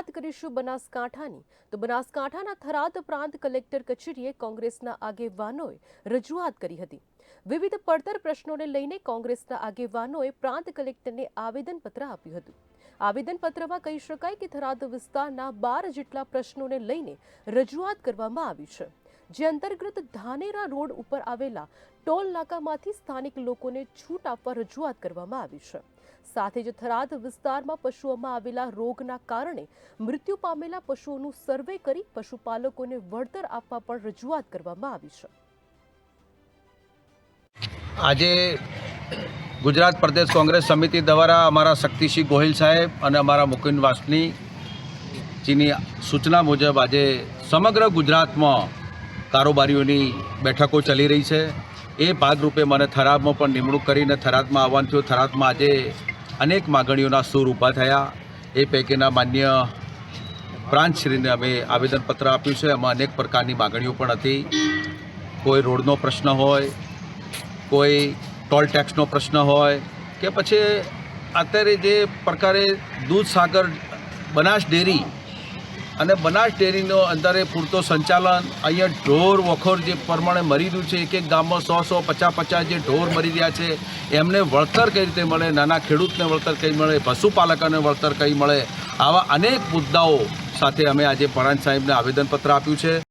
વાત કરીશું બનાસકાંઠાની. તો બનાસકાંઠાના થરાદ પ્રાંત કલેક્ટર કચેરીએ કોંગ્રેસના આગેવાનોએ રજૂઆત કરી હતી. વિવિધ પડતર પ્રશ્નોને લઈને કોંગ્રેસના આગેવાનોએ પ્રાંત કલેક્ટરને આવેદનપત્ર આપ્યું હતું. આવેદનપત્રમાં કહી શકાય કે થરાદ વિસ્તારના બાર જેટલા પ્રશ્નોને લઈને રજૂઆત કરવામાં આવી છે. જે અંતર્ગત ધાનેરા રોડ ઉપર આવેલા ટોલ નાકામાંથી સ્થાનિક લોકોને છૂટ આપવા રજૂઆત કરવામાં આવી છે. સાથે જ થરાદ વિસ્તારમાં પશુઓમાં આવેલા રોગના કારણે મૃત્યુ પામેલા પશુઓનું સર્વે કરી પશુપાલકોને વળતર આપવા પણ રજૂઆત કરવામાં આવી છે. આજે ગુજરાત પ્રદેશ કોંગ્રેસ સમિતિ દ્વારા અમારા શક્તિસિંહ ગોહિલ સાહેબ અને અમારા મુકુંદ વાસનીજીની સૂચના મુજબ આજે સમગ્ર ગુજરાતમાં કારોબારીઓની બેઠકો ચાલી રહી છે. એ ભાગરૂપે મને થરાદમાં પણ નિમણૂક કરીને થરાદમાં આવવાનું થયું. થરાદમાં આજે અનેક માગણીઓના સૂર ઊભા થયા. એ પૈકીના માન્ય પ્રાંતશ્રીને અમે આવેદનપત્ર આપ્યું છે. એમાં અનેક પ્રકારની માગણીઓ પણ હતી. કોઈ રોડનો પ્રશ્ન હોય, કોઈ ટોલ ટેક્સનો પ્રશ્ન હોય કે પછી અત્યારે જે પ્રકારે દૂધસાગર બનાસ ડેરી અને બનાસ ડેરીનો અંદરે પૂરતો સંચાલન, અહીંયા ઢોર વખોર જે પ્રમાણે મરી રહ્યું છે, એક એક ગામમાં સો સો પચાસ પચાસ જે ઢોર મરી રહ્યા છે, એમને વળતર કઈ રીતે મળે, નાના ખેડૂતને વળતર કઈ મળે, પશુપાલકોને વળતર કઈ મળે, આવા અનેક મુદ્દાઓ સાથે અમે આજે પરાંત સાહેબને આવેદનપત્ર આપ્યું છે.